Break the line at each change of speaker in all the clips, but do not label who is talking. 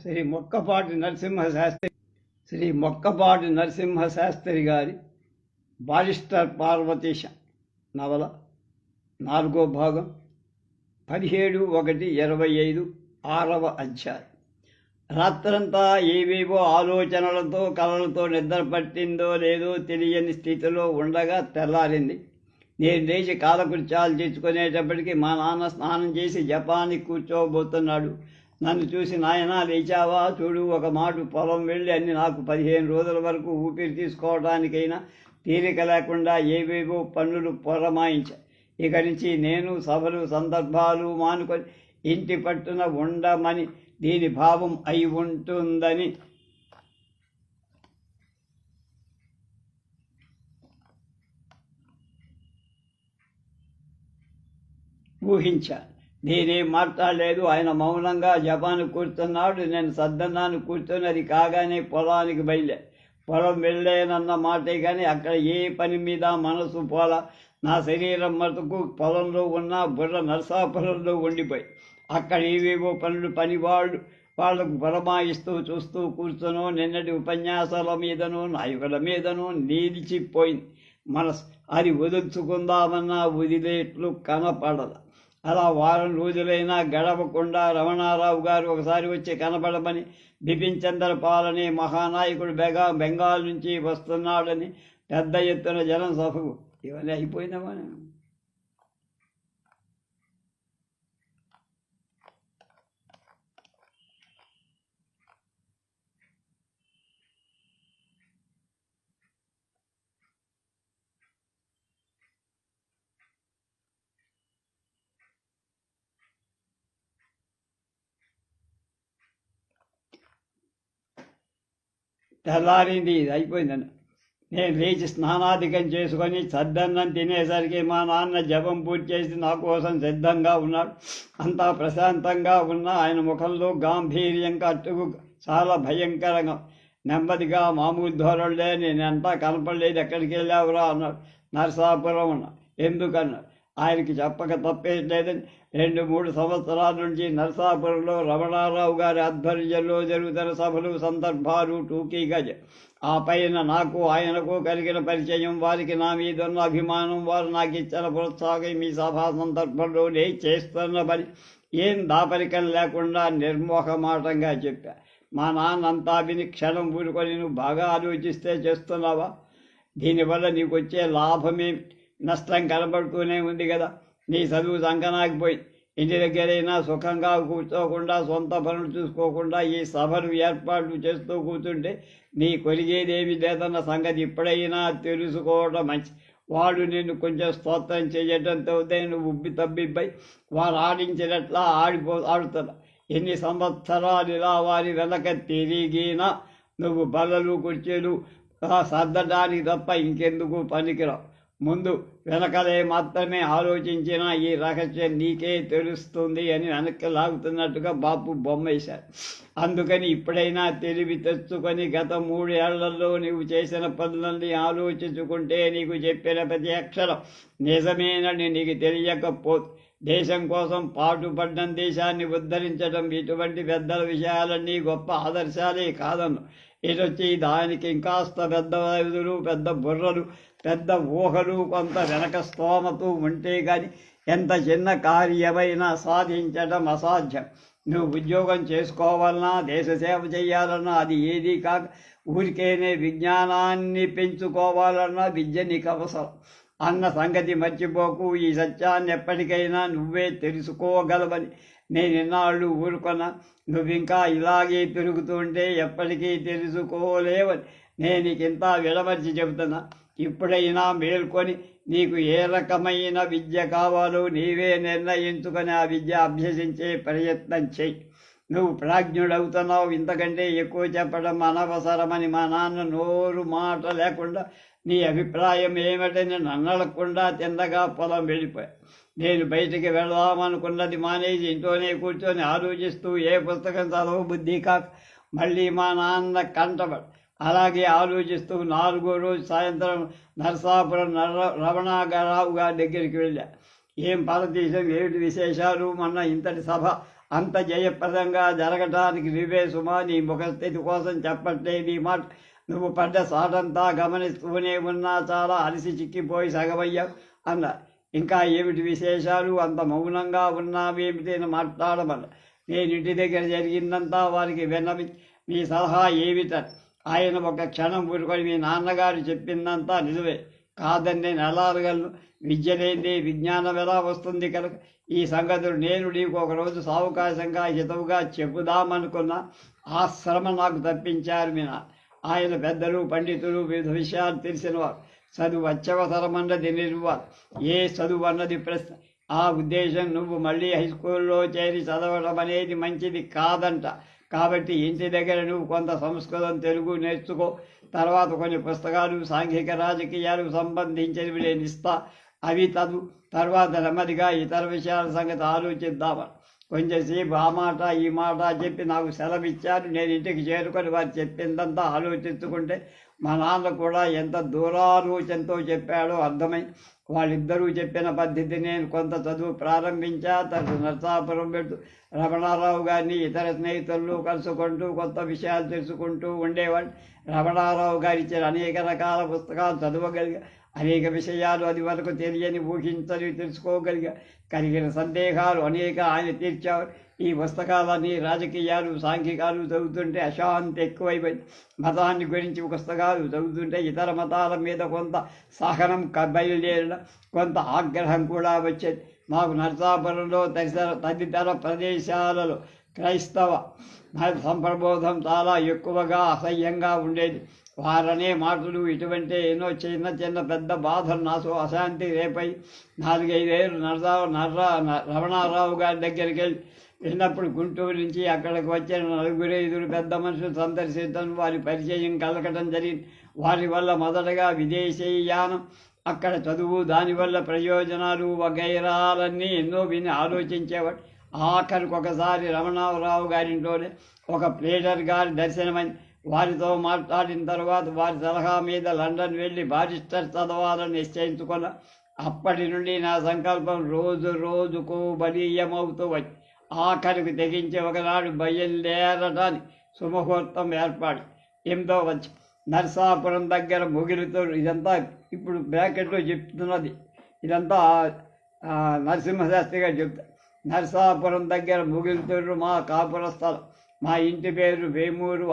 శ్రీ మొక్కపాటి నరసింహ శాస్త్రి శ్రీ మొక్కపాటి నరసింహ శాస్త్రి గారి బారిస్టర్ పార్వతీశ నవల నాలుగో భాగం పదిహేడు ఒకటి ఇరవై ఐదు ఆరవ అధ్యాయం. రాత్రంతా ఏవేవో ఆలోచనలతో కలలతో నిద్ర పట్టిందో లేదో తెలియని స్థితిలో ఉండగా తెల్లారింది. నేను లేచి కాలకృత్యాలు తెచ్చుకునేటప్పటికి మా నాన్న స్నానం చేసి జపానికి కూర్చోబోతున్నాడు. నన్ను చూసి నాయనా లేచావా? చూడు ఒక మాట పొలం వెళ్ళి అన్ని నాకు పదిహేను రోజుల వరకు ఊపిరి తీసుకోవడానికైనా తీరిక లేకుండా ఏవేవో పనులు పొరమాయించ. ఇక నుంచి నేను సభలు సందర్భాలు మానుకొని ఇంటి పట్టున ఉండమని దీని భావం అయి ఉంటుందని ఊహించాను నేనేం మాట్లాడలేదు. ఆయన మౌనంగా జపాన్ కూర్చున్నాడు. నేను సద్దన్నాను కూర్చొని అది కాగానే పొలానికి బయలే పొలం వెళ్ళేనన్న మాటే కానీ అక్కడ ఏ పని మీద మనసు పోల. నా శరీరం మటుకు పొలంలో ఉన్న బుర్ర నర్సాపురంలో ఉండిపోయి. అక్కడ ఏవేవో పనులు పని వాళ్ళు వాళ్ళకు పురమాయిస్తూ చూస్తూ కూర్చొను. నిన్నటి ఉపన్యాసాల మీదను నాయకుల మీదను నిలిచిపోయింది మనసు. అది వదులుచుకుందామన్నా వదిలేట్లు కనపడదు అలా వారం రోజులైనా గడవకుండా రమణారావు గారు ఒకసారి వచ్చి కనపడమని బిపిన్ చంద్ర పాలనే మహానాయకుడు బెగా బెంగాల్ నుంచి వస్తున్నాడని పెద్ద ఎత్తున జనం సభకు ఇవన్నీ అయిపోయిందమ్మా తెల్లారింది ఇది అయిపోయిందని నేను లేచి స్నానాధికం చేసుకొని సద్దన్నం తినేసరికి మా నాన్న జపం పూర్తి చేసి నా కోసం సిద్ధంగా ఉన్నాడు. అంతా ప్రశాంతంగా ఉన్న ఆయన ముఖంలో గాంభీర్యం కట్టుకు చాలా భయంకరంగా నెమ్మదిగా మామూలు ధోరణిలే నేనంతా కనపడలేదు ఎక్కడికి వెళ్ళావురా అన్నాడు. నరసాపురం ఉన్నా ఎందుకన్నాడు? ఆయనకి చెప్పక తప్పేయట్లేదని రెండు మూడు సంవత్సరాల నుంచి నరసాపురంలో రమణారావు గారి ఆధ్వర్యంలో జరుగుతున్న సభలు సందర్భాలు టూకీగా ఆ పైన నాకు ఆయనకు కలిగిన పరిచయం వారికి నా మీద ఉన్న అభిమానం వారు నాకు ఇచ్చిన ప్రోత్సాహం మీ సభా సందర్భంలో నేను చేస్తున్న పని. ఏం దాపరికం లేకుండా నిర్మోహమాటంగా చెప్పా. మా నాన్న అంతా విని క్షణం ఊరుకొని నువ్వు బాగా ఆలోచిస్తే చేస్తున్నావా? దీనివల్ల నీకు వచ్చే లాభమేమిటి? నష్టం కనబడుతూనే ఉంది కదా. నీ చదువు సంకనాకపోయి ఇంటి దగ్గరైనా సుఖంగా కూర్చోకుండా సొంత పనులు చూసుకోకుండా ఈ సభను ఏర్పాట్లు చేస్తూ కూర్చుంటే నీ కొలిగేదేమి లేదన్న సంగతి ఇప్పుడైనా తెలుసుకోవడం మంచి. వాడు నిన్ను కొంచెం స్తోత్రం చేయటంతో నువ్వు ఉబ్బి తబ్బిబ్బై వారు ఆడించినట్లా ఆడిపో ఆడుతున్నా. ఎన్ని సంవత్సరాలు ఇలా వారి వెనక తిరిగినా నువ్వు బల్లలు కుర్చీలు సర్దడానికి తప్ప ఇంకెందుకు పనికిరావు. ముందు వెనకలే మాత్రమే ఆలోచించిన ఈ రహస్యం నీకే తెలుస్తుంది అని వెనక్కి లాగుతున్నట్టుగా బాపు బొమ్మేశారు అందుకని ఇప్పుడైనా తెలివి తెచ్చుకొని గత మూడేళ్ళలో నీవు చేసిన పనులన్నీ ఆలోచించుకుంటే నీకు చెప్పిన ప్రతి అక్షరం నిజమేనని నీకు తెలియకపోతే దేశం కోసం పాటుపడ్డం దేశాన్ని ఉద్ధరించడం ఇటువంటి పెద్దల విషయాలన్నీ గొప్ప ఆదర్శాలే కాదన్ను ఇటొచ్చి దానికి ఇంకాస్త పెద్ద వైదులు పెద్ద బుర్రలు పెద్ద ఊహలు కొంత వెనక స్తోమతు ఉంటే గాని ఎంత చిన్న కార్యమైనా సాధించడం అసాధ్యం. నువ్వు ఉద్యోగం చేసుకోవాలన్నా దేశ సేవ చేయాలన్నా అది ఏది కాక ఊరికేనే విజ్ఞానాన్ని పెంచుకోవాలన్నా విద్య నీకు అవసరం. అన్న సంగతి మర్చిపోకు ఈ సత్యాన్ని ఎప్పటికైనా నువ్వే తెలుసుకోగలవని నేను ఇన్నాళ్ళు ఊరుకున్నా. నువ్వింకా ఇలాగే తిరుగుతుంటే ఎప్పటికీ తెలుసుకోలేవని నేను నీకింత విడమర్చి చెబుతున్నా. ఇప్పుడైనా మేల్కొని నీకు ఏ రకమైన విద్య కావాలో నీవే నిర్ణయించుకొని ఆ విద్య అభ్యసించే ప్రయత్నం చెయ్యి. నువ్వు ప్రాజ్ఞుడవుతున్నావు. ఇంతకంటే ఎక్కువ చెప్పడం అనవసరమని మా నాన్న నోరు మాట లేకుండా నీ అభిప్రాయం ఏమిటని నన్నడకుండా తిన్నగా పొలం వెళ్ళిపోయా. నేను బయటికి వెళదామనుకున్నది మానేసి ఇంట్లోనే కూర్చొని ఆలోచిస్తూ ఏ పుస్తకం చదవ బుద్ధి కాక మళ్ళీ మా నాన్న కంటబడి అలాగే ఆలోచిస్తూ నాలుగో రోజు సాయంత్రం నరసాపురం నర రమణాగరావు గారి దగ్గరికి వెళ్ళా. ఏం పరదేశం ఏమిటి విశేషాలు? మొన్న ఇంతటి సభ అంత జయప్రదంగా జరగటానికి నువ్వే సుమా నీ ముఖస్థితి కోసం చెప్పట్లే నీ మాట. నువ్వు పడ్డ సాటంతా గమనిస్తూనే ఉన్నా చాలా అలసి చిక్కిపోయి సగమయ్యావు అన్న. ఇంకా ఏమిటి విశేషాలు? అంత మౌనంగా ఉన్నావేమిటి అని మాట్లాడమన్న. నేను ఇంటి దగ్గర జరిగిందంతా వారికి విన్నవి. మీ సలహా ఏమిటని ఆయన ఒక క్షణం ఊరుకొని మీ నాన్నగారు చెప్పిందంతా నిజమే. కాదని నేను ఎలా అడగలను విద్య లేనిదే విజ్ఞానం ఎలా వస్తుంది కనుక ఈ సంగతులు నేను నీకు ఒకరోజు సావకాశంగా హితవుగా చెబుదామనుకున్న ఆ శ్రమ నాకు తప్పించారు మీ ఆయన పెద్దలు పండితులు వివిధ విషయాలు తెలిసినవారు. చదువు అత్యవసరమన్నది నిర్వారు ఏ చదువు అన్నది ప్రశ్న. ఆ ఉద్దేశం నువ్వు మళ్ళీ హై స్కూల్లో చేరి చదవడం అనేది మంచిది కాదంట. కాబట్టి ఇంటి దగ్గర నువ్వు కొంత సంస్కృతం తెలుగు నేర్చుకో. తర్వాత కొన్ని పుస్తకాలు సాంఘిక రాజకీయాలు సంబంధించినవి నేను ఇస్తా. అవి చదువు తర్వాత నెమ్మదిగా ఇతర విషయాల సంగతి ఆలోచిద్దామని కొంచెంసేపు ఆ మాట ఈ మాట చెప్పి నాకు సెలవు ఇచ్చారు నేను ఇంటికి చేరుకొని వారు చెప్పిందంతా ఆలోచించుకుంటే మా నాన్న కూడా ఎంత దూరాలోచనతో చెప్పాడో అర్థమై వాళ్ళిద్దరూ చెప్పిన పద్ధతి నేను కొంత చదువు ప్రారంభించా తర్వాత నరసాపురం పెట్టు రమణారావు గారిని ఇతర స్నేహితులు కలుసుకుంటూ కొత్త విషయాలు తెలుసుకుంటూ ఉండేవాడు రమణారావు గారు ఇచ్చిన అనేక రకాల పుస్తకాలు చదవగలిగా అనేక విషయాలు అది వరకు తెలియని ఊహించని తెలుసుకోగలిగా కలిగిన సందేహాలు అనేక ఆయన తీర్చారు. ఈ పుస్తకాలన్నీ రాజకీయాలు సాంఘికాలు చదువుతుంటే అశాంతి ఎక్కువైపోయింది మతాన్ని గురించి పుస్తకాలు చదువుతుంటే ఇతర మతాల మీద కొంత సహనం క- బయలుదేరడం కొంత ఆగ్రహం కూడా వచ్చేది. మాకు నరసాపురంలో తదితర తదితర ప్రదేశాలలో క్రైస్తవ మత సంప్రబోధం చాలా ఎక్కువగా అసహ్యంగా ఉండేది. వారనే మాటలు ఇటువంటి ఎన్నో చిన్న చిన్న పెద్ద బాధలు నాతో అశాంతి రేపై నాలుగైదేళ్ళు నరసా నర్రా రమణారావు గారి దగ్గరికి వెళ్ళి వెళ్ళినప్పుడు గుంటూరు నుంచి అక్కడికి వచ్చిన. నలుగురు ఐదుగురు పెద్ద మనుషులు సందర్శించడం వారి పరిచయం కలగటం జరిగింది. వారి వల్ల మొదటగా విదేశీయానం అక్కడ చదువు దానివల్ల ప్రయోజనాలు వగైరాలన్నీ ఎన్నో విని ఆలోచించేవాడు. ఆఖరికి ఒకసారి రమణారావు గారింట్లోనే ఒక ప్లేడర్ గారి దర్శనమని వారితో మాట్లాడిన తర్వాత వారి సలహా మీద లండన్ వెళ్ళి బారిస్టర్ చదవాలని నిశ్చయించుకున్న. అప్పటి నుండి నా సంకల్పం రోజు రోజుకు బలీయమవుతూ వచ్చి ఆఖరికి తెగించి ఒకనాడు బయలుదేరటానికి సుముహూర్తం ఏర్పాటు. ఎనిమిదో వచ్చి నర్సాపురం దగ్గర ముగిలితో ఇదంతా ఇప్పుడు బ్రాకెట్లో చెప్తున్నది. ఇదంతా నరసింహశాస్త్రి గారు చెప్తారు నర్సాపురం దగ్గర ముగిలితోడు మా కాపుర స్థలం. మా ఇంటి పేరు వేమూరు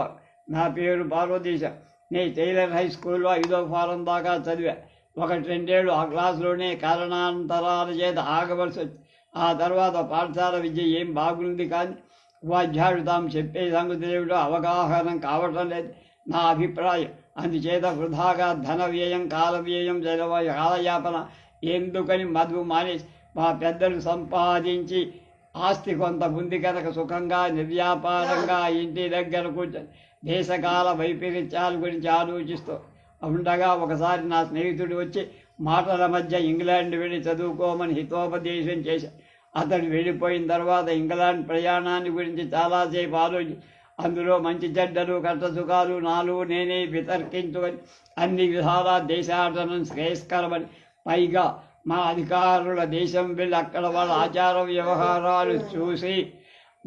నా పేరు పార్వతీశ. నేను టైలర్ హై స్కూల్లో ఐదో ఫారం దాకా చదివా. ఒకటి రెండేళ్ళు ఆ క్లాసులోనే కారణాంతరాల చేత ఆగవలసి వచ్చింది ఆ తర్వాత పాఠశాల విద్య ఏం బాగుంది కానీ ఉపాధ్యాయుడు తాము చెప్పే సంగతి ఏమిటో అవగాహన కావటం లేదు. నా అభిప్రాయం. అందుచేత వృధాగా ధన వ్యయం కాల వ్యయం జలవ కాలయాపన ఎందుకని మధు మానేసి మా పెద్దలు సంపాదించి ఆస్తి కొంత ఉంది కనుక సుఖంగా నిర్వ్యాపారంగా ఇంటి దగ్గర కూర్చొని దేశకాల వైపరీత్యాల గురించి ఆలోచిస్తూ ఉండగా ఒకసారి నా స్నేహితుడు వచ్చి మాటల మధ్య ఇంగ్లాండ్ వెళ్ళి చదువుకోమని హితోపదేశం చేశాడు. అతడు వెళ్ళిపోయిన తర్వాత ఇంగ్లాండ్ ప్రయాణాన్ని గురించి చాలాసేపు ఆలోచి అందులో మంచి చెడ్డలు కష్టసుఖాలు నాలు నేనే వితర్కించుకొని అన్ని విధాల దేశాటనం శ్రేయస్కరమని. పైగా మా అధికారుల దేశం వెళ్ళి అక్కడ వాళ్ళ ఆచార వ్యవహారాలు చూసి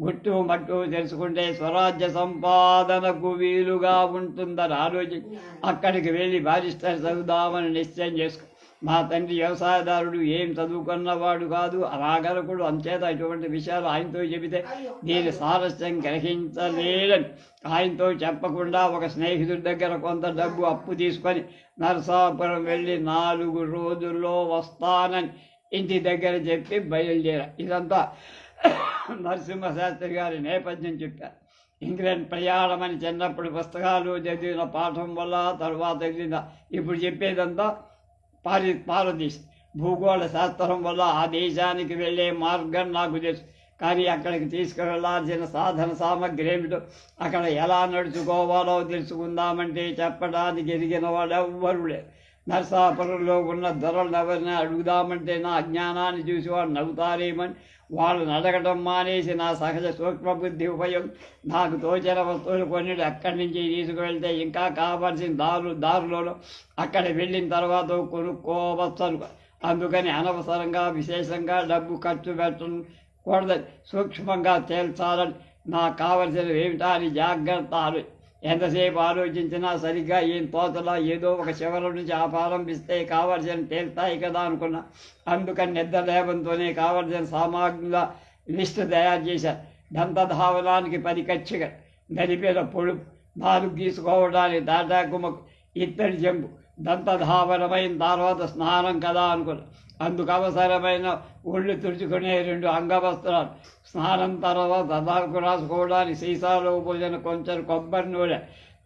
గుట్టు మట్టు తెలుసుకుంటే స్వరాజ్య సంపాదనకు వీలుగా ఉంటుందని ఆలోచించి అక్కడికి వెళ్ళి బారిస్టర్ చదువుదామని నిశ్చయం చేసుకో మా తండ్రి వ్యవసాయదారుడు ఏం చదువుకున్నవాడు కాదు. రాగలకుడు అంచేత ఇటువంటి విషయాలు ఆయనతో చెబితే దీని సారస్యం గ్రహించలేదని ఆయనతో చెప్పకుండా ఒక స్నేహితుడి దగ్గర కొంత డబ్బు అప్పు తీసుకొని నరసాపురం వెళ్ళి నాలుగు రోజుల్లో వస్తానని ఇంటి దగ్గర చెప్పి బయలుదేరా. ఇదంతా నరసింహశాస్త్రి గారి నేపథ్యం చెప్పారు. ఇంగ్లాండ్ ప్రయాణం అని చిన్నప్పుడు పుస్తకాలు చదివిన పాఠం వల్ల తర్వాత ఇప్పుడు చెప్పేదంతా పారి పారదీశం భూగోళ శాస్త్రం వల్ల ఆ దేశానికి వెళ్ళే మార్గం నాకు తెలుసు. కానీ అక్కడికి తీసుకువెళ్ళాల్సిన సాధన సామగ్రి ఏమిటో అక్కడ ఎలా నడుచుకోవాలో తెలుసుకుందామంటే చెప్పడానికి ఎదిగిన వాళ్ళు ఎవ్వరు లేరు. నర్సాపురంలో ఉన్న ధరలు ఎవరిని అడుగుదామంటే నా అజ్ఞానాన్ని చూసి వాడు నవ్వుతారేమని వాళ్ళు నడకడం మానేసి నా సహజ సూక్ష్మ బుద్ధి ఉపయోగం. నాకు తోచిన వస్తువులు కొన్ని అక్కడి నుంచి తీసుకువెళ్తే ఇంకా కావాల్సిన దారు దారులలో అక్కడ వెళ్ళిన తర్వాత కొనుక్కోవచ్చు అందుకని అనవసరంగా విశేషంగా డబ్బు ఖర్చు పెట్టకూడదని సూక్ష్మంగా తేల్చాలని. నాకు కావలసినవి ఏమిటా అని జాగ్రత్త ఎంతసేపు ఆలోచించినా సరిగ్గా ఏం తోతలా ఏదో ఒక చివరి నుంచి ఆపారంభిస్తే కావలసిన తేల్తాయి కదా అనుకున్నా. అందుకని నిద్ర లేపంతోనే కావలసిన సామాగ్రుల లిస్టు తయారు చేశారు. దంతధావనానికి పది కచ్చిగా నలిపేల పొడుపు నాలుగు గీసుకోవడానికి దాటాకుమకు ఇత్తడి జంపు దంతధావనమైన తర్వాత స్నానం కదా అనుకున్నా అందుకు అవసరమైన ఒళ్ళు తుడుచుకునే రెండు అంగవస్త్రాలు. స్నానం తర్వాత తలకు రాసుకోవడానికి సీసాలో పోసిన కొంచెం కొబ్బరి నూనె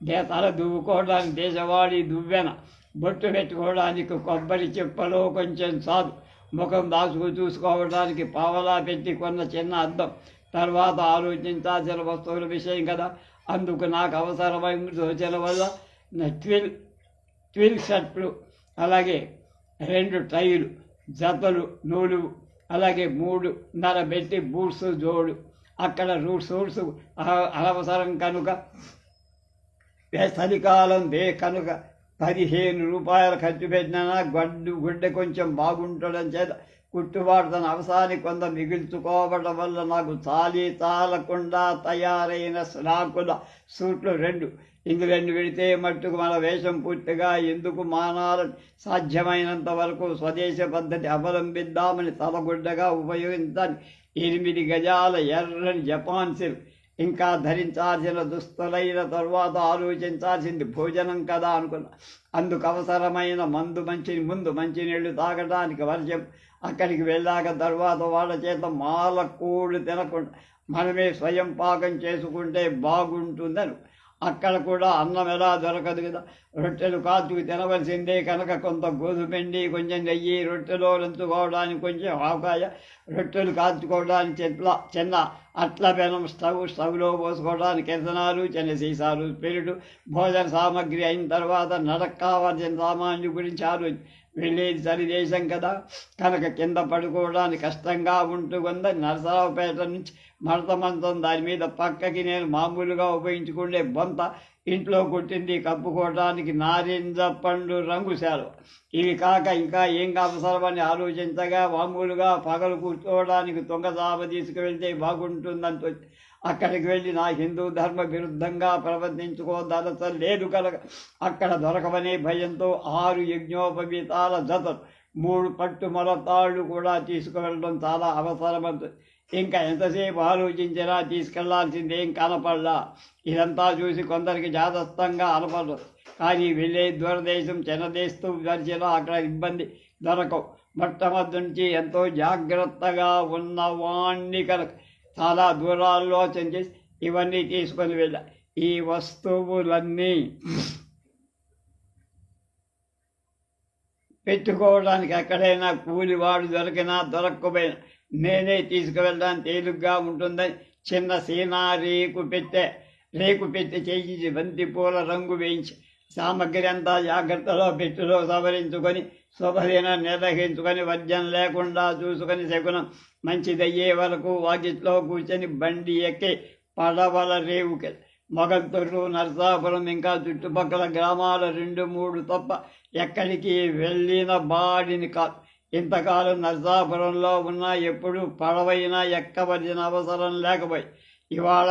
దే తల దువ్వుకోవడానికి దేశవాడి దువ్వెన బొట్టు పెట్టుకోవడానికి కొబ్బరి చెప్పలో కొంచెం సాదు ముఖం దాచుకు చూసుకోవడానికి పావలా పెట్టి కొన్న చిన్న అద్దం. తర్వాత ఆలోచించాల్సిన వస్తువుల విషయం కదా. అందుకు నాకు అవసరమైన సూచన వల్ల నా ట్విల్ ట్విల్ షర్ట్లు అలాగే రెండు టైలు జతలు నూలు అలాగే మూడు నర పెట్టి బూట్స్ జోడు. అక్కడ రూట్స్ అవసరం కనుక చలికాలం దే కనుక పదిహేను రూపాయలు ఖర్చు పెట్టినా గడ్డు గుడ్డ కొంచెం బాగుంటడం చేత కుట్టుబాటు తన అవసరాన్ని కొంత మిగుల్చుకోవడం వల్ల నాకు చాలీ చాలకుండా తయారైన స్నాకుల సూట్లు రెండు ఇంగ్లాండ్ వెళితే మట్టుకు మన వేషం పూర్తిగా ఎందుకు మానాల సాధ్యమైనంత వరకు స్వదేశ పద్ధతి అవలంబిద్దామని తలగుడ్డగా ఉపయోగించాలి. ఎనిమిది గజాల ఎర్రని జపాన్ సిల్క్. ఇంకా ధరించాల్సిన దుస్తులైన తర్వాత ఆలోచించాల్సింది భోజనం కదా అనుకున్నా. అందుకు అవసరమైన మందు మంచిని ముందు మంచినీళ్ళు తాగడానికి వర్షం అక్కడికి వెళ్ళాక తర్వాత వాళ్ళ చేత మాల కూడు తినకుండా మనమే స్వయం పాకం చేసుకుంటే బాగుంటుందని. అక్కడ కూడా అన్నం ఎలా దొరకదు కదా? రొట్టెలు కాచుకు తినవలసిందే. కనుక కొంత గోధుమండి కొంచెం నెయ్యి రొట్టెలో రంచుకోవడానికి కొంచెం ఆవకాయ రొట్టెలు కాచుకోవడానికి చెట్ల చిన్న అట్ల పెనం స్టవ్ స్టవ్లో పోసుకోవడానికి ఎథనాలు చిన్న సీసాలు పెరుడు భోజన సామాగ్రి అయిన తర్వాత నడక కావాల్సిన సామాన్లు గురించి ఆలోచి వెళ్ళేది సరిదేశం కదా. కనుక కింద పడుకోవడానికి కష్టంగా ఉంటుందని నరసరావుపేట నుంచి మడత మంచం దాని మీద పక్కకి నేను మామూలుగా ఉపయోగించుకునే బొంత ఇంట్లో కొట్టింది కప్పుకోవడానికి నారింజ పండు రంగు శాలువ. ఇవి కాక ఇంకా ఏం అవసరమని ఆలోచించగా మామూలుగా పగలు కూర్చోవడానికి దొంగసాప తీసుకువెళ్తే బాగుంటుందని అక్కడికి వెళ్ళి నా హిందూ ధర్మ విరుద్ధంగా ప్రవర్తించుకోదలస లేదు కనుక అక్కడ దొరకవనే భయంతో ఆరు యజ్ఞోపవీతాల జత మూడు పట్టు మొలతాళ్ళు కూడా తీసుకువెళ్ళడం చాలా అవసరమంది ఇంకా ఎంతసేపు ఆలోచించినా తీసుకెళ్ళాల్సిందేం కనపడలా. ఇదంతా చూసి కొందరికి జాతస్థంగా అనపడదు కానీ వెళ్ళే దూరదేశం చిన్నదేస్తూ దర్శనం అక్కడ ఇబ్బంది దొరకవు. మొట్టమొదటి నుంచి ఎంతో జాగ్రత్తగా ఉన్నవాణ్ణి కనుక చాలా దూరాల్లో చేసి ఇవన్నీ తీసుకొని వెళ్ళా. ఈ వస్తువులన్నీ పెట్టుకోవడానికి ఎక్కడైనా కూలివాడు దొరికినా దొరక్కపోయినా నేనే తీసుకువెళ్ళడానికి తేలిగ్గా ఉంటుందని చిన్న సీనా రేకు పెట్టే రేకు పెట్టి చేయించి బంతి పూల రంగు వేయించి సామగ్రి అంతా జాగ్రత్తలో పెట్టులో సవరించుకొని శుభదిన నిర్వహించుకొని వర్జం లేకుండా చూసుకొని శకునం మంచిదయ్యే వరకు వాకిట్లో కూర్చొని బండి ఎక్కి పడవల రేవుకి మొగంతూరు నరసాపురం ఇంకా చుట్టుపక్కల గ్రామాల రెండు మూడు తప్ప ఎక్కడికి వెళ్ళిన బాడిని కాదు. ఇంతకాలం నరసాపురంలో ఉన్న ఎప్పుడు పడవైనా ఎక్కవలసిన అవసరం లేకపోయి ఇవాళ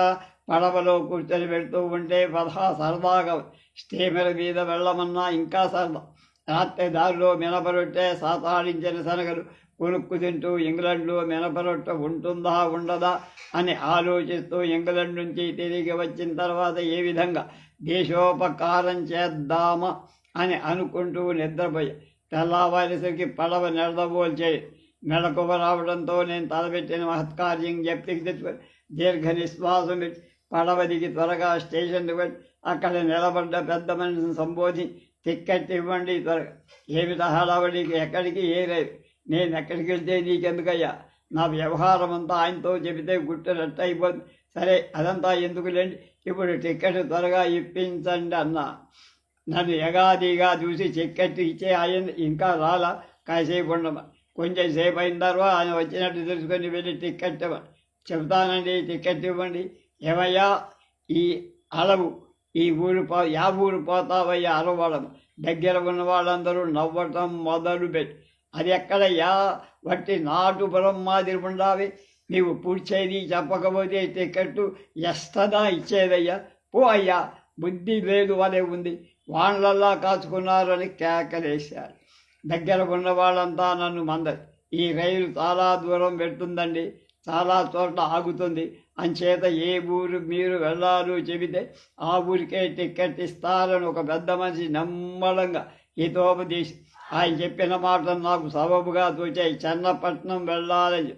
పడవలో కూర్చొని పెడుతూ ఉంటే పదహా సరదాగా స్టీమర్ మీద వెళ్ళమన్నా ఇంకా సరదా రాత్రి దారిలో మినపరొట్టే సాతాడించిన శనగలు కొనుక్కు తింటూ ఇంగ్లండ్లో మినపరొట్ట ఉంటుందా ఉండదా అని ఆలోచిస్తూ ఇంగ్లండ్ నుంచి తిరిగి వచ్చిన తర్వాత ఏ విధంగా దేశోపకారం చేద్దామా అని అనుకుంటూ నిద్రపోయి తెల్లవారిసరికి పడవ నిడదబోల్చే మెడకువ రావడంతో నేను తలపెట్టిన మహత్కార్యం చెప్పికి తెచ్చుకొని దీర్ఘ నిశ్వాసం పడవ దిగి త్వరగా స్టేషన్కి వెళ్ళి అక్కడ నిలబడ్డ పెద్ద మనిషిని సంబోధి టిక్కెట్ ఇవ్వండి త్వరగా ఏమి నీకు ఎక్కడికి ఏ నేను ఎక్కడికి వెళ్తే నీకెందుకయ్యా? నా వ్యవహారం అంతా ఆయనతో చెబితే గుట్టనట్టు అయిపోతుంది సరే అదంతా ఎందుకులేండి ఇప్పుడు టిక్కెట్ త్వరగా ఇప్పించండి అన్నా. నన్ను ఎగాదిగా చూసి టిక్కెట్ ఇచ్చే ఆయన ఇంకా రాలా. కాసేపు ఉండమ? కొంచెం సేపు అయిన తర్వాత ఆయన వచ్చినట్టు తెలుసుకొని వెళ్ళి టిక్కెట్ ఇవ్వండి చెబుతానండి టిక్కెట్ ఇవ్వండి. ఏమయ్యా? ఈ అలవు ఈ ఊరు పో యా ఊరు పోతావయ్యా అరవడం దగ్గర ఉన్న వాళ్ళందరూ నవ్వటం మొదలు పెట్టి అది ఎక్కడయ్యా వట్టి నాటు బలం మాదిరి ఉండాలి. నీవు పూడ్చేది చెప్పకపోతే టికెట్టు ఎస్తదా ఇచ్చేదయ్యా. పో అయ్యా బుద్ధి లేదు వలే ఉంది. వాళ్ళల్లా కాచుకున్నారని కేకలేశారు. దగ్గర ఉన్న వాళ్ళంతా నన్ను మంద ఈ రైలు చాలా దూరం పెడుతుందండి చాలా చోట్ల ఆగుతుంది. అంచేత ఏ ఊరు మీరు వెళ్ళాలో చెబితే ఆ ఊరికే టిక్కెట్ ఇస్తారని ఒక పెద్ద మనిషి నమ్మలంగా హితోపదేశం ఆయన చెప్పిన మాటలు నాకు సబబుగా తోచాయి. చెన్నపట్నం వెళ్ళాలని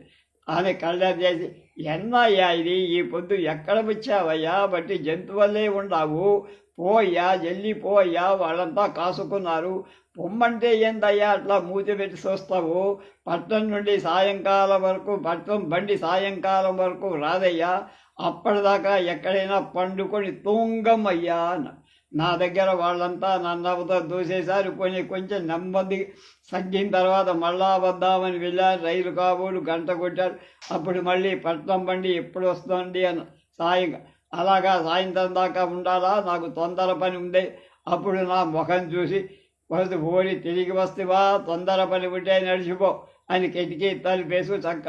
అని కళ్ళ చేసి ఎన్నయ్యా ఇది? ఈ పొద్దు ఎక్కడ వచ్చావయ్యా? బట్టి జంతువులే ఉండవు. పోయ్యా జల్లి పోయ్యా వాళ్ళంతా కాసుకున్నారు. పొమ్మంటే ఏందయ్యా? అట్లా మూతి పెట్టి చూస్తావు పట్టణం నుండి సాయంకాలం వరకు పట్టణం బండి సాయంకాలం వరకు రాదయ్యా. అప్పటిదాకా ఎక్కడైనా పండుకొని తూంగమయ్యా అన్న. నా దగ్గర వాళ్ళంతా నన్ను దూసేశారు. కొన్ని కొంచెం నెమ్మది తగ్గిన తర్వాత మళ్ళా వద్దామని వెళ్ళారు. రైలు కాబోలు గంట కొట్టారు. అప్పుడు మళ్ళీ పట్నం బండి ఎప్పుడు వస్తుంది అని సాయం అలాగా సాయంత్రం దాకా ఉండాలా? నాకు తొందర పని ఉంది. అప్పుడు నా ముఖం చూసి వస్తు ఓడి తిరిగి వస్తేవా తొందర పని ఉంటే నడిచిపో అని కిటికీ తలుపేసు చక్క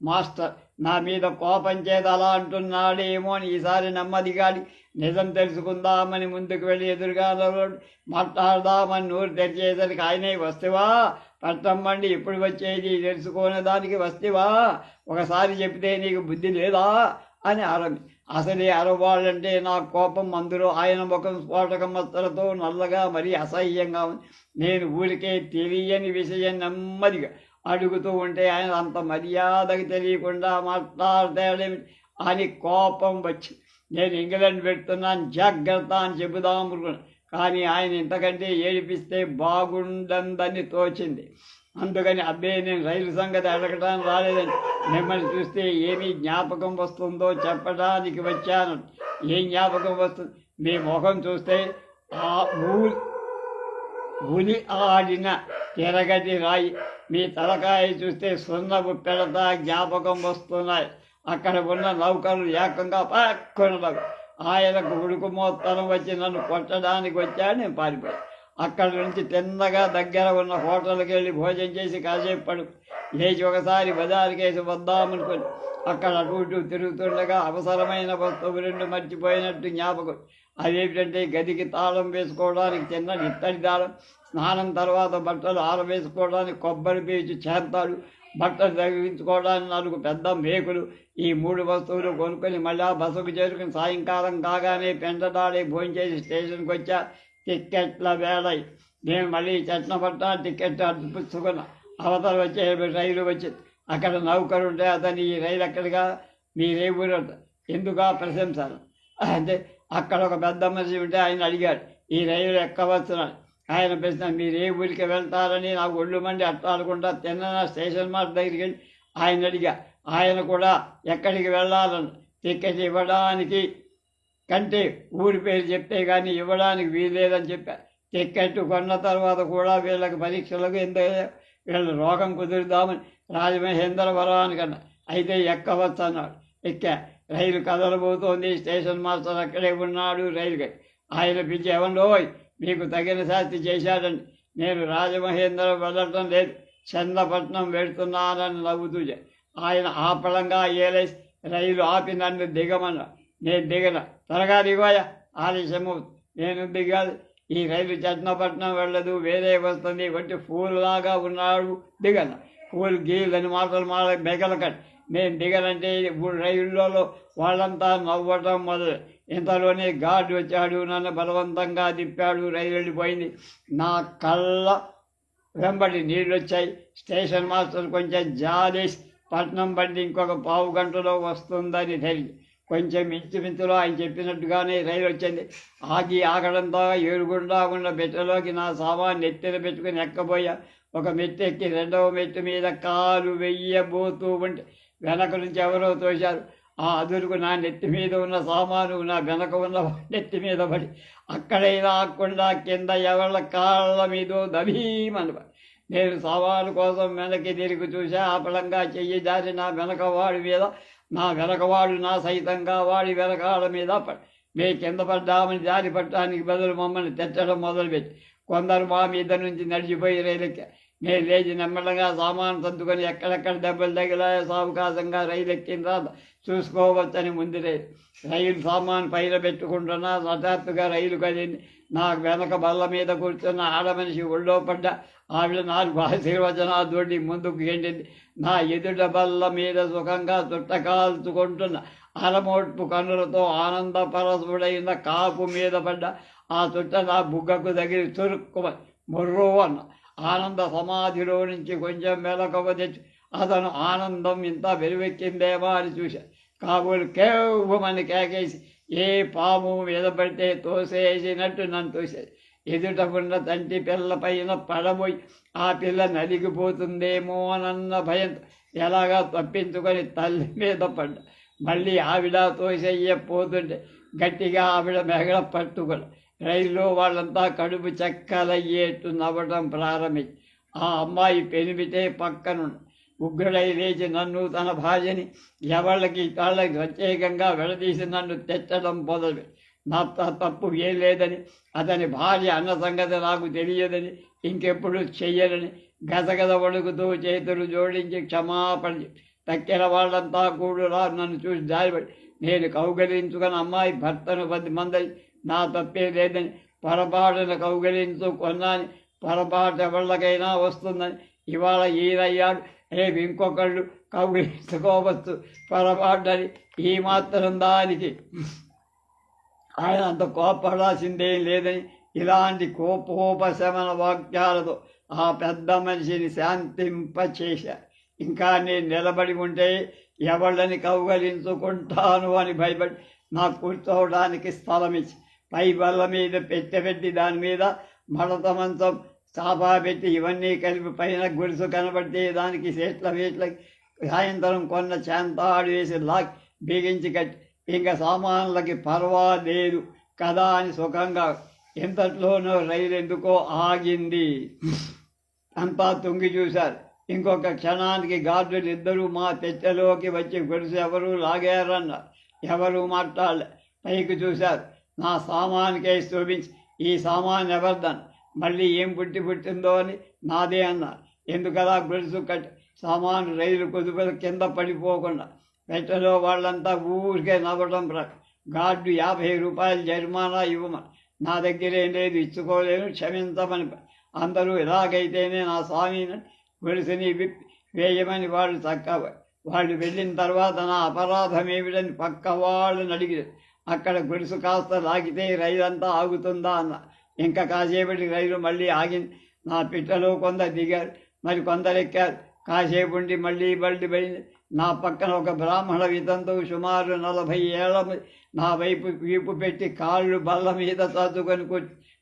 మాస్టర్ నా మీద కోపం చేత అలా అంటున్నాడేమో అని ఈసారి నెమ్మదిగాడి నిజం తెలుసుకుందామని ముందుకు వెళ్ళి ఎదురుగా మాట్లాడదామని నోరు తెరిచేసరికి ఆయనే వస్తేవా పట్టమ్మండి ఎప్పుడు వచ్చేది తెలుసుకునే దానికి వస్తేవా ఒకసారి చెప్తే నీకు బుద్ధి లేదా? అని ఆరంభి అసలే అరవాళ్ళంటే నా కోపం అందులో ఆయన ముఖం స్ఫోటకమత్తలతో నల్లగా మరీ అసహ్యంగా ఉంది. నేను ఊరికే తెలియని విషయం నెమ్మదిగా అడుగుతూ ఉంటే ఆయన అంత మర్యాదకు తెలియకుండా మాట్లాడతాడేమి అని కోపం వచ్చి నేను ఇంగ్లాండ్ పెడుతున్నాను జాగ్రత్త అని చెబుదాం అనుకున్నాను. కానీ ఆయన ఇంతకంటే ఏడిపిస్తే బాగుండందని తోచింది. అందుకని అబ్బే నేను రైలు సంగతి అడగడానికి రాలేదని మిమ్మల్ని చూస్తే ఏమి జ్ఞాపకం వస్తుందో చెప్పడానికి వచ్చాను. ఏం జ్ఞాపకం వస్తుంది? మీ ముఖం చూస్తే ఆ ఊరి ఉలి ఆడిన తిరగటి రాయి మీ తలకాయ చూస్తే సున్నపు పెడత జ్ఞాపకం వస్తున్నాయి. అక్కడ ఉన్న నౌకలు ఏకంగా పక్కనలకు ఆయనకు ఉడుకు మోత్తరం వచ్చి నన్ను కొట్టడానికి వచ్చాడు నేను పారిపోయాను. అక్కడి నుంచి తిన్నగా దగ్గర ఉన్న హోటల్కి వెళ్ళి భోజనం చేసి కాసేపు పడు లేచి ఒకసారి బజారుకేసి వద్దామనుకొని అక్కడ అటు ఇటు తిరుగుతుండగా అవసరమైన వస్తువు రెండు మర్చిపోయినట్టు జ్ఞాపకం. అదేమిటంటే గదికి తాళం వేసుకోవడానికి చిన్న ఇత్తడి తాళం స్నానం తర్వాత బట్టలు ఆరవేసుకోవడానికి కొబ్బరి పీచు చేస్తాడు బట్టలు తగ్గించుకోవడానికి నాలుగు పెద్ద మేకులు ఈ మూడు వస్తువులు కొనుక్కొని మళ్ళీ బస్సుకు చేరుకుని సాయంకాలం కాగానే పెంటదాడి భోంచేసి స్టేషన్కి వచ్చా టిక్కెట్ల వేలై నేను మళ్ళీ చట్టపడ్డా టిక్కెట్ టికెట్ అవతల వచ్చే రైలు వచ్చి అక్కడ నౌకరు ఉంటే అతని ఈ రైలు ఎక్కడిగా? మీరే ఊరు ఎందుకా ప్రశంస అంటే అక్కడ ఒక పెద్ద మనిషి ఉంటే ఆయన అడిగాడు ఈ రైలు ఎక్కవచ్చున్నాడు ఆయన ప్రశ్న మీరు ఏ ఊరికి వెళ్తారని నాకు ఒళ్ళు మండి అట్టాడకుండా తిన్న స్టేషన్ మాస్టర్ దగ్గరికి వెళ్ళి? ఆయన అడిగా ఆయన కూడా ఎక్కడికి వెళ్ళాలని టిక్కెట్ ఇవ్వడానికి కంటే ఊరి పేరు చెప్తే కానీ ఇవ్వడానికి వీలేదని చెప్పారు టికెట్ కొన్న తర్వాత కూడా వీళ్ళకి పరీక్షలకు ఎంత వీళ్ళ రోగం కుదురుదామని రాజమహేంద్రవరానికి అన్న అయితే ఎక్కవచ్చు అన్నాడు ఎక్కా రైలు కదలబోతోంది స్టేషన్ మాస్టర్ అక్కడే ఉన్నాడు రైలు ఆయన పిలిచి ఓయ్ మీకు తగిన శాస్తి చేశాడండి. నేను రాజమహేంద్ర వెళ్ళటం లేదు చంద్రపట్నం వెళ్తున్నానని నవ్వుతూ చె- ఆయన ఆపళంగా ఏలేసి రైలు ఆపి నన్ను దిగమన్నా నేను దిగన త్వరగా దిగోయా ఆలస్యము. నేను దిగాలి ఈ రైలు చట్నపట్నం వెళ్ళదు వేరే వస్తుంది వంటి ఫూల్లాగా ఉన్నాడు దిగన. ఫూల్ గీలని మాటలు మాట మెగలకండి నేను దిగనంటే ఇప్పుడు రైళ్ళలో వాళ్ళంతా నవ్వటం మొదలు. ఇంతలోనే గార్డు వచ్చాడు నన్ను బలవంతంగా తిప్పాడు రైలు వెళ్ళిపోయింది. నా కళ్ళ వెంబడి నీళ్ళు వచ్చాయి స్టేషన్ మాస్టర్ కొంచెం జాలేసి పట్నం బండి ఇంకొక పావు గంటలో వస్తుందని తెలియదు. కొంచెం ఇంచుమించులో ఆయన చెప్పినట్టుగానే రైలు వచ్చింది. ఆగి ఆగడంతో ఏడుగుండా ఉన్న బెట్టలోకి నా సామాన్ నెత్తిన పెట్టుకుని ఎక్కబోయా ఒక మెట్టు ఎక్కి రెండవ మెట్టు మీద కాలు వెయ్యబోతూ ఉంటే వెనక నుంచి ఎవరో తోశారు. ఆ అదురుకు నా నెత్తి మీద ఉన్న సామాను నా వెనక ఉన్న నెత్తి మీద పడి అక్కడే రాకుండా కింద ఎవళ్ళ కాళ్ళ మీదో దభీమని నేను సామాను కోసం వెనక్కి తిరిగి చూసా పలంగా చెయ్యి దారి నా వెనక వాడి మీద నా వెనకవాడు నా సైతంగా వాడి వెనకాల మీద పడి మే కింద పడ్డామని దారి పట్టడానికి బదులు మమ్మల్ని తెచ్చడం మొదలుపెట్టి కొందరు మా మీద నుంచి నడిచిపోయి రైలెక్కి నేను లేచి నెమ్మదిగా సామాను సర్దుకొని ఎక్కడెక్కడ దెబ్బలు తగిలాయో సావకాశంగా రైలు ఎక్కిన తర్వాత చూసుకోవచ్చని ముందురే రైలు సామాను పైన పెట్టుకుంటున్నా హఠాత్తుగా రైలు కదిలింది. నాకు వెనక బల్ల మీద కూర్చున్న ఆడమనిషి ఒళ్ళో పడ్డ ఆవిడ నాలుగు ఆశీర్వచనాలు ముందుకు గెండింది. నా ఎదుట బల్ల మీద సుఖంగా చుట్టకాల్చుకుంటున్న అరమోట్పు కన్నులతో ఆనందపరసుడైన కాపు మీద పడ్డ ఆ చుట్ట నా బుగ్గకు తగిలి చురుక్కుమని మొర్రో అన్న ఆనంద సమాధిలో నుంచి కొంచెం మెలకువ తెచ్చి అతను ఆనందం ఇంత వెలువెక్కిందేమో అని చూశా. కాబోలు కేవమని కేకేసి ఏ పాము మీద పడితే తోసేసినట్టు నన్ను తోసేది ఎదుటకున్న తంటి పిల్ల పైన పడబోయి ఆ పిల్ల నలిగిపోతుందేమో అన్న భయంతో ఎలాగా తప్పించుకొని తల్లి మీద పడ్డా. మళ్ళీ ఆవిడ తోసెయ్య పోతుంటే గట్టిగా ఆవిడ మెగడ పట్టుకొని రైల్లో వాళ్ళంతా కడుపు చెక్కలయ్యేట్టు నవ్వడం ప్రారంభించి ఆ అమ్మాయి పెనిమితే పక్కనుండి ఉగ్రుడై లేచి నన్ను తన భార్యని ఎవళ్ళకి తాళ్ళకి ప్రత్యేకంగా విడదీసి నన్ను తెచ్చడం మొదలు నా తప్పు ఏం లేదని అతని భార్య అన్న సంగతి నాకు తెలియదని ఇంకెప్పుడు చెయ్యనని గదగద వణుకుతూ చేతులు జోడించి క్షమాపణ తక్కిన వాళ్ళంతా కూడురా నన్ను చూసి దారిపడి నేను కౌగలించుకున్న అమ్మాయి భర్తను పది మంది నా తప్పే లేదని పొరపాటున కౌగలించు కొన్నాని పొరపాటు ఎవళ్ళకైనా వస్తుందని ఇవాళ ఈయనయ్యాడు రేపు ఇంకొకళ్ళు కౌగిలించుకోవచ్చు పొరపాటని ఈ మాత్రం దానికి. ఆయన అంత కోపడాల్సిందేం లేదని ఇలాంటి కోపోపశమన వాక్యాలతో ఆ పెద్ద మనిషిని శాంతింపచేశారు ఇంకా నేను నిలబడి ఉంటే ఎవళ్ళని కౌగలించుకుంటాను అని భయపడి నాకు కూర్చోవడానికి స్థలం ఇచ్చి పై బల్ల మీద పెట్టబెట్టి దాని మీద మడత మంచం చాపా పెట్టి ఇవన్నీ కలిపి పైన గురుసు కనబడితే దానికి సేట్ల వేట్ల సాయంత్రం కొన్న చాంతాడు వేసి లాక్ బిగించి కట్టి ఇంకా సామాన్లకి పర్వాలేదు కదా అని సుఖంగా ఎంతట్లోనో రైలు ఎందుకో ఆగింది. అంతా తొంగి చూశారు. ఇంకొక క్షణానికి గార్డులు ఇద్దరూ మా తెచ్చలోకి వచ్చి గొలుసు ఎవరు లాగారన్నారు ఎవరు మాట్లాడలే. పైకి చూశారు. నా సామాన్కే శోభించి ఈ సామాన్ ఎవరిదని? మళ్ళీ ఏం పుట్టి పుట్టిందో అని నాదే అన్నారు. ఎందుకలా గొలుసు కట్టి సామాను రైలు కొద్దిగా కింద పడిపోకుండా పెట్టలో వాళ్ళంతా ఊరికే నవ్వడం గార్డు యాభై రూపాయలు జరిమానా ఇవ్వమని నా దగ్గర ఏం లేదు ఇచ్చుకోలేను క్షమించమని అందరూ ఇలాగైతేనే నా స్వామిని గొలుసుని విప్పి వేయమని వాళ్ళు చక్క వాళ్ళు వెళ్ళిన తర్వాత నా అపరాధం ఏమిటని పక్క వాళ్ళని అడిగారు అక్కడ గొలుసు కాస్త లాగితే రైలు అంతా ఆగుతుందా అన్న. ఇంకా కాసేపటి రైలు మళ్ళీ ఆగింది నా పిట్టలో కొందరు దిగారు మరి కొందరు ఎక్కారు కాసేపు ఉండి మళ్ళీ బళ్ళు పోయింది నా పక్కన ఒక బ్రాహ్మణ వితంతువు సుమారు నలభై ఏళ్ళ నా వైపు వీపు పెట్టి కాళ్ళు బల్ల మీద చదువుకొని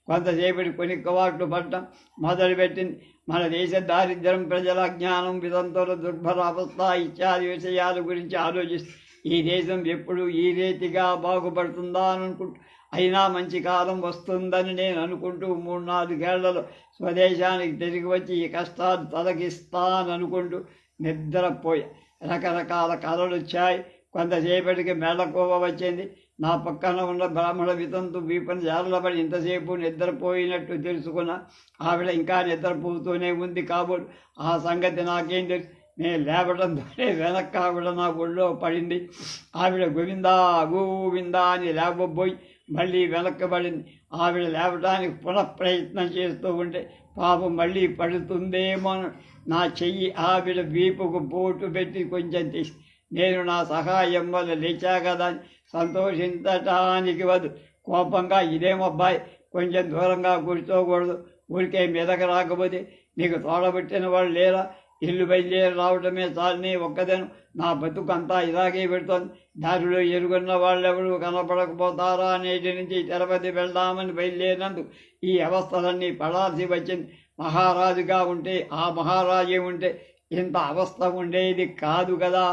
కొంతసేపటి కొంతసేపటి కవాట్లు పట్టడం మొదలుపెట్టింది మన దేశ దారిద్ర్యం ప్రజల అజ్ఞానం వితంతుల దుర్భర అవస్థ ఇత్యాది విషయాల గురించి ఆలోచిస్తూ ఈ దేశం ఎప్పుడు ఈ రీతిగా బాగుపడుతుందా అని అనుకుంటూ అయినా మంచి కాలం వస్తుందని నేను అనుకుంటూ మూడు నాలుగేళ్ళలో స్వదేశానికి తిరిగి వచ్చి ఈ కష్టాలు తొలగిస్తాననుకుంటూ నిద్రపోయా. రకరకాల కళలు వచ్చాయి. కొంతసేపటికి మెళ్ళకోవ వచ్చింది. నా పక్కన ఉన్న బ్రాహ్మణ వితంతు వీపని జారలబడి ఇంతసేపు నిద్రపోయినట్టు తెలుసుకున్న ఆవిడ ఇంకా నిద్రపోతూనే ఉంది కాబోలు. ఆ సంగతి నాకేం తెలుసు? నేను లేవడంతోనే వెనక్క ఆవిడ నా ఒళ్ళో పడింది. ఆవిడ గోవిందా గోవిందా అని లేవబోయి మళ్ళీ వెనక్కి పడింది. ఆవిడ లేవడానికి పునః ప్రయత్నం చేస్తూ ఉంటే పాపం మళ్ళీ పడుతుందేమో నా చెయ్యి ఆవిడ వీపుకు బోటు పెట్టి కొంచెం తీసి నేను నా సహాయం వల్ల లేచా కదా అని సంతోషించటానికి వద్దు. కోపంగా ఇదేమబ్బాయి కొంచెం దూరంగా కూర్చోకూడదు. ఊరికే మీదకి రాకపోతే నీకు తోడబెట్టిన వాళ్ళు లేరా? ఇల్లు బయలుదేరి రావటమే చాలని ఒక్కదేను. నా బతుకు అంతా ఇలాగే పెడుతోంది. దారిలో ఎరుగున్న వాళ్ళెవరు కనపడకపోతారా? నేటి నుంచి తిరుపతి వెళ్దామని బయలుదేరినందుకు ఈ అవస్థలన్నీ పడాల్సి వచ్చింది. మహారాజుగా ఉంటే ఆ మహారాజే ఉంటే ఇంత అవస్థ ఉండేది కాదు కదా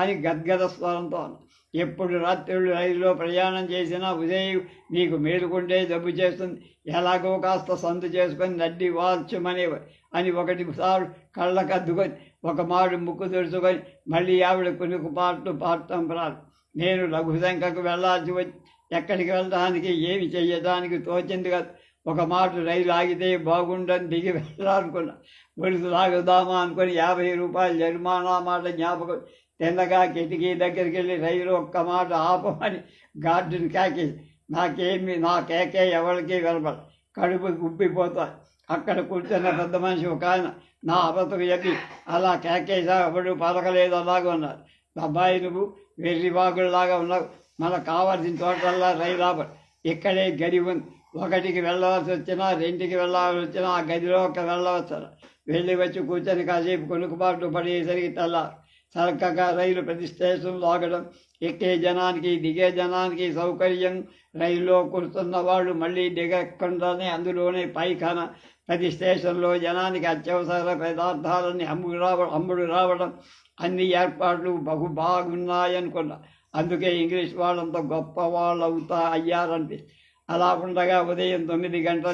అని గద్గద స్వరంతో ఎప్పుడు రాత్రులు రైలులో ప్రయాణం చేసినా ఉదయం నీకు మేలుకుంటే జబ్బు చేస్తుంది. ఎలాగో కాస్త సందు చేసుకొని నడ్డి వాల్చమనేవారు అని ఒకటి సార్లు కళ్ళకద్దుకొని ఒక మాడు ముక్కు తెరుచుకొని మళ్ళీ ఆవిడ కొనుక్కు పాటలు పాడటం ప్రారు. నేను లఘుశంకకు వెళ్ళాల్సి వచ్చి ఎక్కడికి వెళ్ళడానికి ఏమి చేయడానికి తోచింది కాదు. ఒక మాట రైలు ఆగితే బాగుండని దిగి వెళ్ళాలనుకున్నా. గొలుసు లాగుదామా అనుకుని యాభై రూపాయలు జరిమానా మాట జ్ఞాపకం. తిన్నగా కిటికీ దగ్గరికి వెళ్ళి రైలు ఒక్క మాట ఆపమని గార్డుని కాకి. నాకేమి నా కేకే ఎవరికి వినపడ కడుపు ఉబ్బిపోతాయి అక్కడ కూర్చున్న పెద్ద మనిషి ఒక ఆయన నా అబద్ధకు చెప్పి అలా కేకేసా ఎవడు పలకలేదు అలాగే ఉన్నారు. అబ్బాయి నువ్వు వెర్రి బాగుల్లాగా ఉన్నావు. మనకు కావాల్సిన చోటల్లా రైలు ఆపడు ఇక్కడే గది ఉంది. ఒకటికి వెళ్ళవలసి వచ్చినా రెండుకి వెళ్ళవలసి వచ్చినా ఆ గదిలో ఒక వెళ్ళవచ్చు వెళ్ళి వచ్చి కూర్చొని కాసేపు కొనుక్కుబాటు పడేసరికి తెల్లారు చక్కగా రైలు ప్రతి స్టేషన్ లాగడం ఎక్కే జనానికి దిగే జనానికి సౌకర్యం. రైల్లో కూర్చున్న వాళ్ళు మళ్ళీ దిగకుండానే అందులోనే పైఖాన ప్రతి స్టేషన్లో జనానికి అత్యవసర పదార్థాలన్నీ అమ్ముడు రావడం అమ్ముడు రావడం అన్ని ఏర్పాట్లు బహు బాగున్నాయనుకున్నా. అందుకే ఇంగ్లీష్ వాళ్ళంత గొప్ప వాళ్ళు అవుతా అయ్యారంటే అలా ఉండగా ఉదయం తొమ్మిది గంటల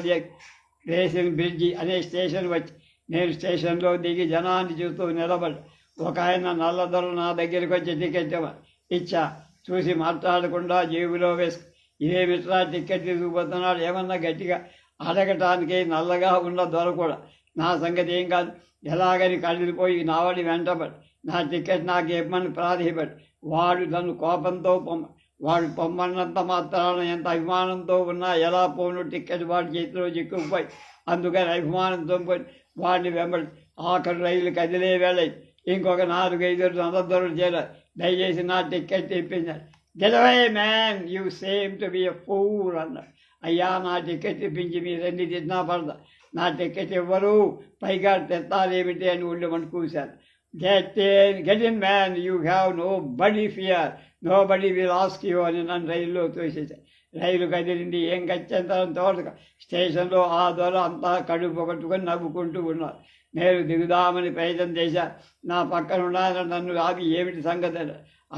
రేసిన బ్రిడ్జి అనే స్టేషన్ వచ్చి నేను స్టేషన్లో దిగి జనాన్ని చూస్తూ నిలబడి ఒక ఆయన నల్లదొర నా దగ్గరికి వచ్చి టికెట్ ఇవ్వ- ఇచ్చా. చూసి మాట్లాడకుండా జేబులో వేసుకు ఇదేమిట్రా టికెట్ తీసుకుపోతున్నాడు? ఏమన్నా గట్టిగా అడగటానికి నల్లగా ఉన్న దొర కూడా నా సంగతి ఏం కాదు. ఎలాగని కళ్ళిపోయి నావడి వెంటబడి నా టికెట్ నాకు ఇవ్వమని ప్రాధేయపడి వాడు నన్ను కోపంతో పొమ్మ వాడు పొమ్మన్నంత మాత్రాన ఎంత అభిమానంతో ఉన్నా ఎలా పోను టికెట్ వాడి చేతిలో చిక్కుపోయి అందుకని అభిమానంతో పోయి వాడిని వెంబడి ఆఖరి రైలు కదిలే వేళ ఇంకొక నాలుగైదు నలదొరలు చేయాలి దయచేసి నా టిక్కెట్ తెప్పించాలి గెలవే man you seem to be a fool అన్నాడు అయ్యా నా టికెట్ ఇప్పించి మీరు ఎన్ని తిన్నా పడదా? నా టికెట్ ఇవ్వరు. పైగా తెత్తాలేమిటి అని ఉండమని కూశారు. Get get in man you have nobody fear nobody will ask you అని నన్ను రైల్లో తోసేసాయి రైలు కదిలింది ఏం గచ్చేంతరం తోట స్టేషన్లో ఆ దొర అంతా కడుపు కొట్టుకొని నవ్వుకుంటూ ఉన్నారు. నేను దిగుదామని ప్రయత్నం చేశా. నా పక్కన ఉన్నాయని నన్ను ఆగి ఏమిటి సంగతి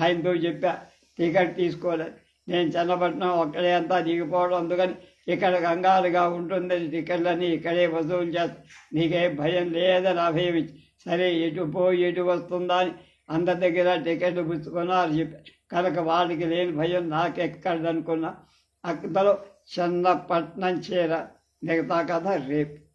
ఆయనతో చెప్పా. టికెట్ తీసుకోలేదు నేను చిన్నపట్నం ఒక్కడే అంతా దిగిపోవడం అందుకని ఇక్కడ కంగారుగా ఉంటుందని టికెట్లని ఇక్కడే వసూలు చేస్తా. నీకే భయం లేదని అభయం ఇచ్చి సరే ఎటు పోయి ఎటు వస్తుందా అని అందరి దగ్గర టికెట్లు పుచ్చుకున్నారు చెప్పారు కనుక వాడికి లేని భయం నాకెక్కడనుకున్నా అక్కడలో చిన్నపట్నం చీర మిగతా కథ రేపు.